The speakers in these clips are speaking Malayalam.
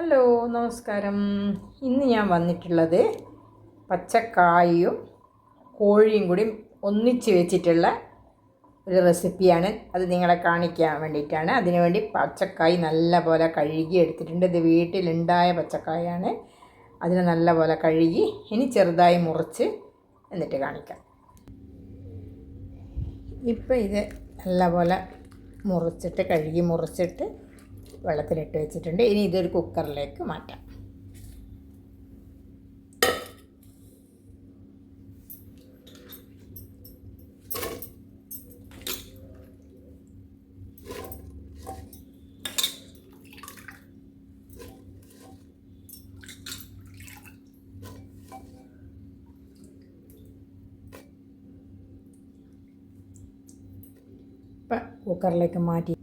ഹലോ നമസ്കാരം. ഇന്ന് ഞാൻ വന്നിട്ടുള്ളത് പച്ചക്കായും കോഴിയും കൂടി ഒന്നിച്ച് വെച്ചിട്ടുള്ള ഒരു റെസിപ്പിയാണ്. അത് നിങ്ങളെ കാണിക്കാൻ വേണ്ടിയിട്ടാണ്. അതിനുവേണ്ടി പച്ചക്കായ് നല്ല പോലെ കഴുകി എടുത്തിട്ടുണ്ട്. ഇത് വീട്ടിലുണ്ടായ പച്ചക്കായാണ്. അതിനെ നല്ല പോലെ കഴുകി ഇനി ചെറുതായി മുറിച്ച് എന്നിട്ട് കാണിക്കാം. ഇപ്പം ഇത് നല്ല പോലെ മുറിച്ചിട്ട് കഴുകി മുറിച്ചിട്ട് വെള്ളത്തിലിട്ട് വെച്ചിട്ടുണ്ട്. ഇനി ഇതൊരു കുക്കറിലേക്ക് മാറ്റാം. കുക്കറിലേക്ക് മാറ്റി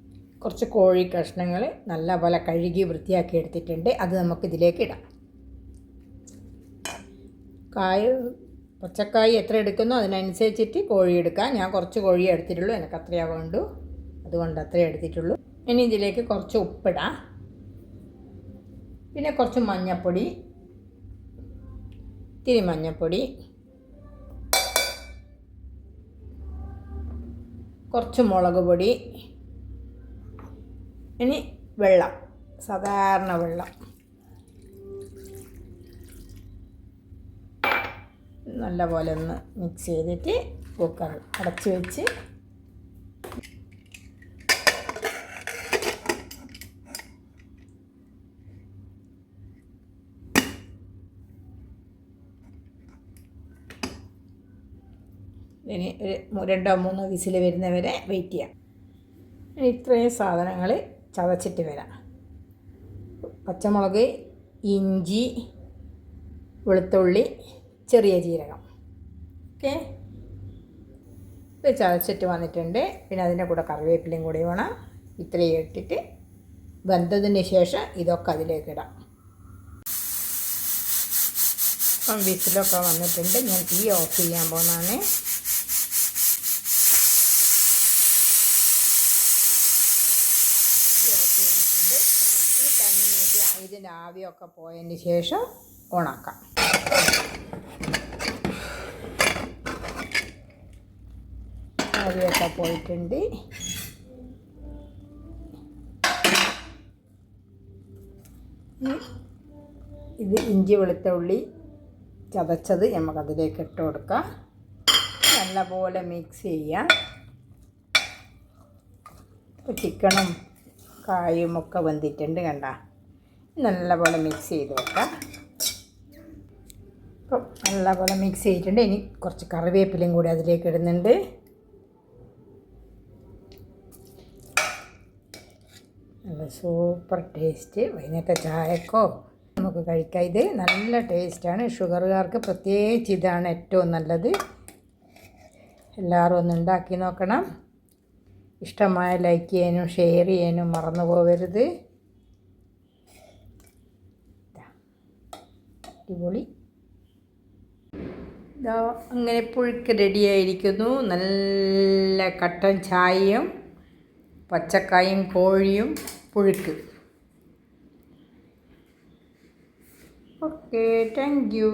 കുറച്ച് കോഴി കഷ്ണങ്ങൾ നല്ലപോലെ കഴുകി വൃത്തിയാക്കി എടുത്തിട്ടുണ്ട്. അത് നമുക്കിതിലേക്ക് ഇടാം. കായ പച്ചക്കായ് എത്ര എടുക്കുന്നോ അതിനനുസരിച്ചിട്ട് കോഴി എടുക്കാം. ഞാൻ കുറച്ച് കോഴി എടുത്തിട്ടുള്ളൂ. എനിക്ക് അത്രയാ വേണ്ടു. അതുകൊണ്ട് അത്രേ എടുത്തിട്ടുള്ളൂ. ഇനി ഇതിലേക്ക് കുറച്ച് ഉപ്പിടാം. പിന്നെ കുറച്ച് മഞ്ഞൾപ്പൊടി ഇത്തിരി മഞ്ഞൾപ്പൊടി കുറച്ച് മുളക് പൊടി ഇനി വെള്ളം സാധാരണ വെള്ളം. നല്ല പോലെ ഒന്ന് മിക്സ് ചെയ്തിട്ട് കുക്കർ അടച്ച് വെച്ച് ഇനി ഒരു രണ്ടോ മൂന്നോ വിസിൽ വരുന്നവരെ വെയിറ്റ് ചെയ്യാം. ഇത്രയും സാധനങ്ങൾ ചതച്ചിട്ട് വരാം. പച്ചമുളക് ഇഞ്ചി വെളുത്തുള്ളി ചെറിയ ജീരകം. ഓക്കെ? ഇത് ചതച്ചിട്ട് വന്നിട്ടുണ്ട്. പിന്നെ അതിന്റെ കൂടെ കറിവേപ്പിലയും കൂടി വേണം ഇത്രയും ഇട്ടിട്ട് വെന്തതിന് ശേഷം ഇതൊക്കെ അതിലേക്ക് ഇടാം. ഇപ്പം വിസിലൊക്കെ വന്നിട്ടുണ്ട്. ഞാൻ തീ ഓഫ് ചെയ്യാൻ പോകുന്നതാണ്. ഇറക്കി വെച്ചിട്ടുണ്ട് ഈ തന്നെ ഇത് ഇതിന്റെ ആവിയൊക്കെ പോയതിന് ശേഷം ഉണക്കാം. ആവിയൊക്കെ പോയിട്ടുണ്ട്. ഇത് ഇഞ്ചി വെളുത്തുള്ളി ചതച്ചത് നമുക്കതിലേക്ക് ഇട്ട് കൊടുക്കാം. നല്ലപോലെ മിക്സ് ചെയ്യാം. ചിക്കനും കായും ഒക്കെ വെന്തിട്ടുണ്ട് കണ്ട. നല്ലപോലെ മിക്സ് ചെയ്ത് വെക്കാം. ഇപ്പം നല്ലപോലെ മിക്സ് ചെയ്തിട്ടുണ്ട്. ഇനി കുറച്ച് കറിവേപ്പിലയും കൂടി അതിലേക്ക് ഇടുന്നുണ്ട്. നല്ല സൂപ്പർ ടേസ്റ്റ് വൈകുന്നേരത്തെ ചായക്കോ നമുക്ക് കഴിക്കാം. ഇത് നല്ല ടേസ്റ്റാണ് ഷുഗറുകാർക്ക് പ്രത്യേകിച്ച് ഇതാണ് ഏറ്റവും നല്ലത്. എല്ലാവരും ഒന്ന് ഉണ്ടാക്കി നോക്കണം. ഇഷ്ടമായ ലൈക്ക് ചെയ്യാനും ഷെയർ ചെയ്യാനും മറന്നു പോകരുത്. അടിപൊളി. ഇതാ അങ്ങനെ പുഴുക്ക് റെഡിയായിരിക്കുന്നു നല്ല കട്ടൻ ചായയും പച്ചക്കായും കോഴിയും പുഴുക്ക്. Okay thank you